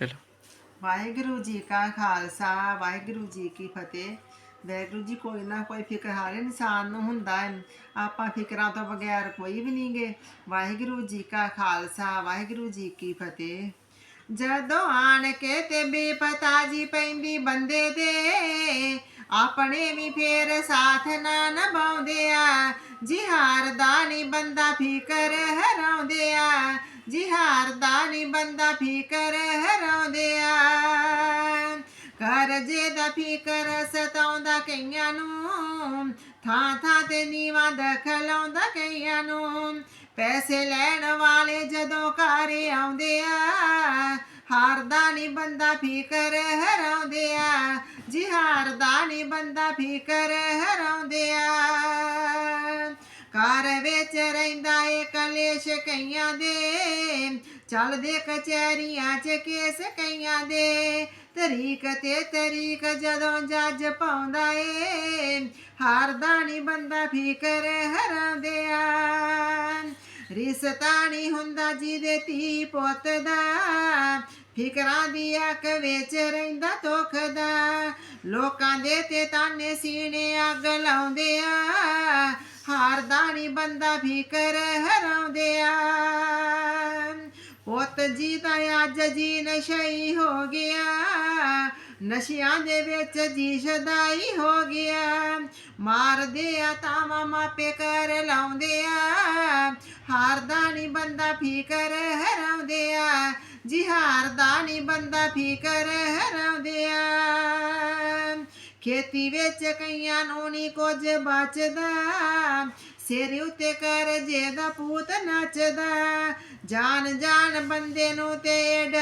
ਚਲੋ। ਵਾਹਿਗੁਰੂ ਜੀ ਕਾ ਖਾਲਸਾ, ਵਾਹਿਗੁਰੂ ਜੀ ਕੀ ਫਤਿਹ। ਵਾਹਿਗੁਰੂ ਜੀ ਕੋਈ ਨਾ ਕੋਈ ਫਿਕਰ ਹਰ ਇਨਸਾਨ ਨੂੰ ਹੁੰਦਾ ਹੈ। ਆਪਾਂ ਫਿਕਰਾਂ ਤੋਂ ਬਗੈਰ ਕੋਈ ਵੀ ਨਹੀਂਗੇ ਵਾਹਿਗੁਰੂ ਜੀ ਕਾ ਖਾਲਸਾ, ਵਾਹਿਗੁਰੂ ਜੀ ਕੀ ਫਤਿਹ। ਜਦੋਂ ਆਣ ਕੇ ਤੇ ਬੇਪਤਾ ਜੀ ਪੈਂਦੀ ਬੰਦੇ ਦੇ ਆਪਣੇ ਵੀ ਫੇਰ ਸਾਥ ਨਾ ਨਿਭਾਉਂਦੇ ਆ ਜਿਹਾਰ ਦਾ ਨਹੀਂ ਬੰਦਾ ਫਿਕਰ ਹਰਾਉਂਦੇ ਆ ਜਿਹਾਰ ਦਾ ਨਹੀਂ ਬੰਦਾ ਫਿਕਰ ਹਰਾਉਂਦੇ ਆ ਕਰਜੇ ਦਾ ਫਿਕਰ ਸਤਾਉਂਦਾ ਕਈਆਂ ਨੂੰ। ਥਾਂ ਥਾਂ ਤੇ ਨੀਵਾਂ ਦਖਲਾਉਂਦਾ ਕਈਆਂ ਨੂੰ। ਪੈਸੇ ਲੈਣ ਵਾਲੇ ਜਦੋਂ ਘਰ ਆਉਂਦੇ ਆ ਹਾਰਦਾ ਨਹੀਂ ਬੰਦਾ ਫਿਕਰ ਹਰਾਉਂਦੇ ਆ ਜੀ ਹਾਰਦਾ ਬੰਦਾ ਫਿਕਰ ਹਰਾਉਂਦੇ ਆ ਘਰ ਵਿੱਚ ਰਹਿੰਦਾ ਏ ਕਲੇਸ਼ ਕਈਆਂ ਦੇ। ਚੱਲਦੇ ਕਚਹਿਰੀਆਂ 'ਚ ਕੇਸ ਕਈਆਂ ਦੇ। ਤਰੀਕ ਤੇ ਤਰੀਕ ਜਦੋਂ ਜੱਜ ਪਾਉਂਦਾ ਏ, ਹਾਰਦਾ ਨਹੀਂ ਬੰਦਾ ਫਿਕਰ ਹਰਾਉਂਦੇ ਆ ਰਿਸ਼ਤਾ ਹੁੰਦਾ ਜਿਹਦੇ ਧੀ ਪੁੱਤ ਦਾ, ਫਿਕਰਾਂ ਦੀ ਅੱਖ ਵਿੱਚ ਰਹਿੰਦਾ ਦੁੱਖ ਦਾ। ਲੋਕਾਂ ਦੇ ਤੇ ਤਾਨੇ ਸੀਨੇ ਅੱਗ ਲਾਉਂਦੇ ਆ ਹਾਰਦਾ ਨਹੀਂ ਬੰਦਾ ਫਿਕਰ ਹਰਾਉਂਦੇ ਆ ਪੁੱਤ ਜੀ ਤਾਂ ਅੱਜ ਜੀ ਨਸ਼ਈ ਹੋ ਗਿਆ ਨਸ਼ਿਆਂ ਦੇ ਵਿੱਚ ਜੀ ਸ਼ਦਾਈ ਹੋ ਗਿਆ। ਮਾਰਦੇ ਆ ਤਾਂ ਮਾਪੇ ਕਰ ਲਾਉਂਦੇ ਆ। ਹਾਰਦਾ ਨਹੀਂ ਬੰਦਾ ਫਿਕਰ ਹਰਾਉਂਦੇ ਆ। ਜੀ ਹਾਰਦਾ ਨਹੀਂ ਬੰਦਾ ਫਿਕਰ ਹਰਾਉਂਦੇ ਆ। ਖੇਤੀ ਵਿੱਚ ਕਈਆਂ ਨੂੰ ਨਹੀਂ ਕੁਝ ਬਚਦਾ। ਸਿਰ ਉੱਤੇ ਕਰਜੇ ਦਾ ਪੂਤ ਨੱਚਦਾ। ਜਾਨ ਜਾਨ ਬੰਦੇ ਨੂੰ ਤੇ ਡਰ